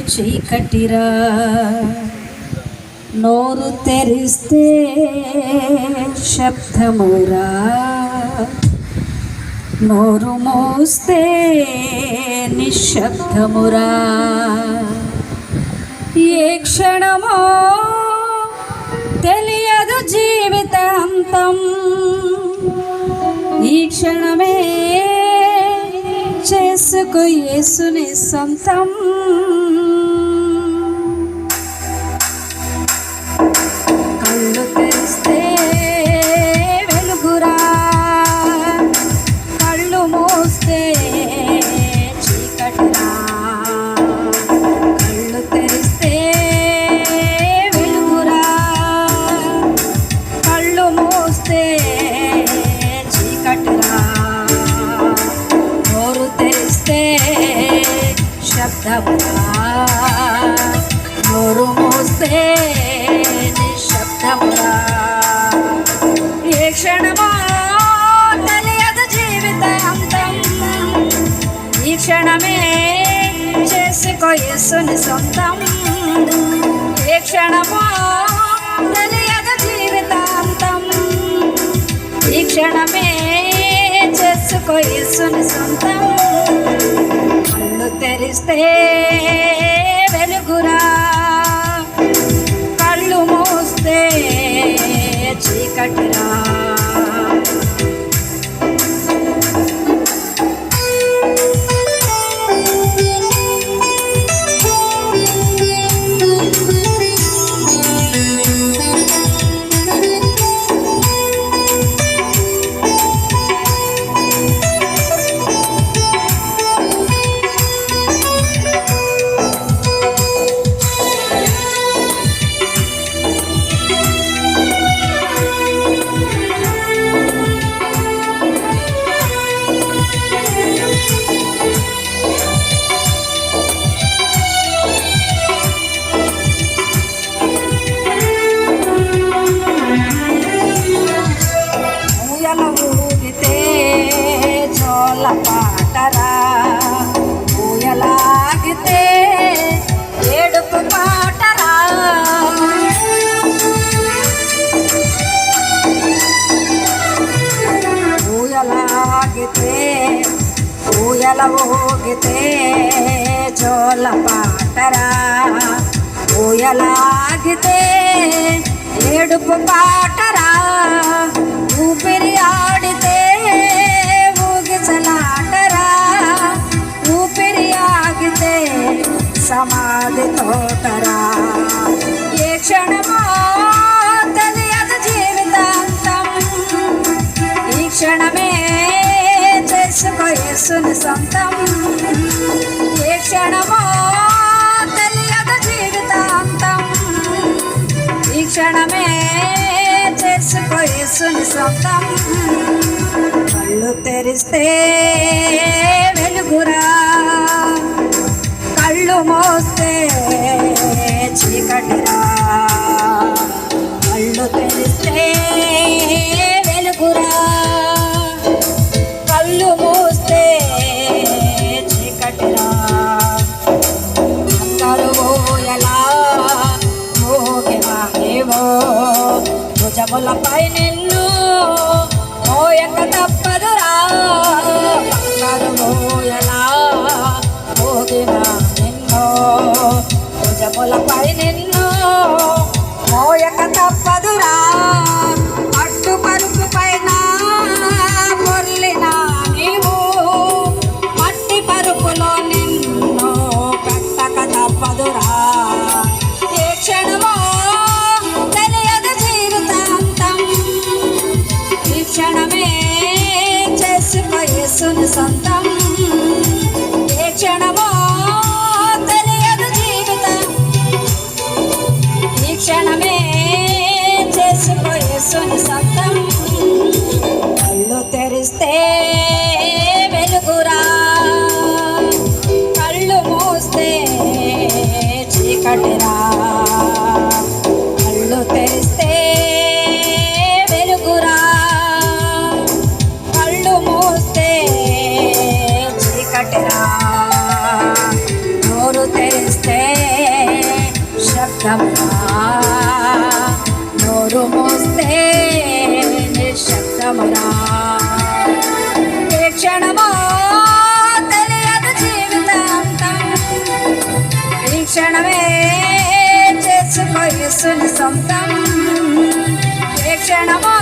చీకటిరా. నోరు తెరిస్తే శబ్దమురా. నోరు మోస్తే నిశ్శబ్దమురా. ఏ క్షణమో తెలియదు జీవితాంతం. ఈ క్షణమే చేసుకో యేసుని సొంతం. శబ్దమురా నోరు మూస్తే నిశ్శబ్దమురా ఏ క్షణమో తెలియదు జీవితాంతం ఈ క్షణమే చేసుకో యేసుని సొంతం ఏ క్షణమో తెలియదు జీవితాంతం ఈ క్షణమే చేసుకో యేసుని సొంతం. తెరిస్తే వెలుగురా. కళ్ళు మూస్తే చీకటిరా. పాటరా ఊయలాగితే ఏడుపు పాటరా? ఊయలాగితే ఊయల ఊగితే జోల పాటరా? ఊయలాగితే ఏడుపు పాటరా? ఊపిరి ఆడితే ఊగిసలాటరా ఆగితే సమాధి తోటరా. ఏ క్షణమో తెలియదు జీవితాంతం. ఈ క్షణమే చేసుకో యేసుని సొంతం. ఏ క్షణమో తెలియదు జీవితాంతం. ఈ క్షణమే చేసుకో యేసుని సొంతం. కళ్ళు తెరిస్తే వెలుగురా. మోస్తే చీకటిరా. కళ్ళు తెలిస్తే వెలుగురా. కళ్ళు మూస్తే చీకటిరా. కరువోయలా మోగెవాగేవో భుజములపై నిన్ను మోయక తప్ప మోయక తెరిస్తే వెలుగురా. కళ్ళు మూస్తే చీకటిరా. కళ్ళు తెరిస్తే వెలుగురా. కళ్ళు మూస్తే చీకటిరా. నోరు తెరిస్తే శబ్దమురా. నోరు మూస్తే నిశ్శబ్దమురా. క్షణమో తెలియదు జీవితాంతం. ఈ క్షణమే చేసుకో యేసుని సొంతం. ఏ క్షణమో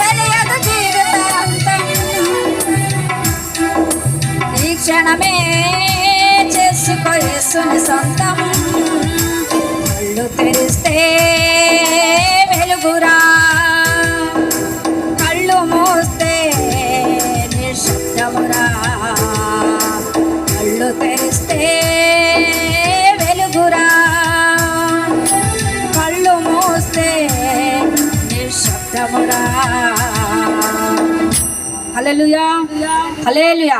తెలియదు జీవితాంతం. ఈ క్షణమే చేసుకో యేసుని సొంతం. కళ్ళు తెరిస్తే నిశ్శబ్దమురా హల్లెలూయా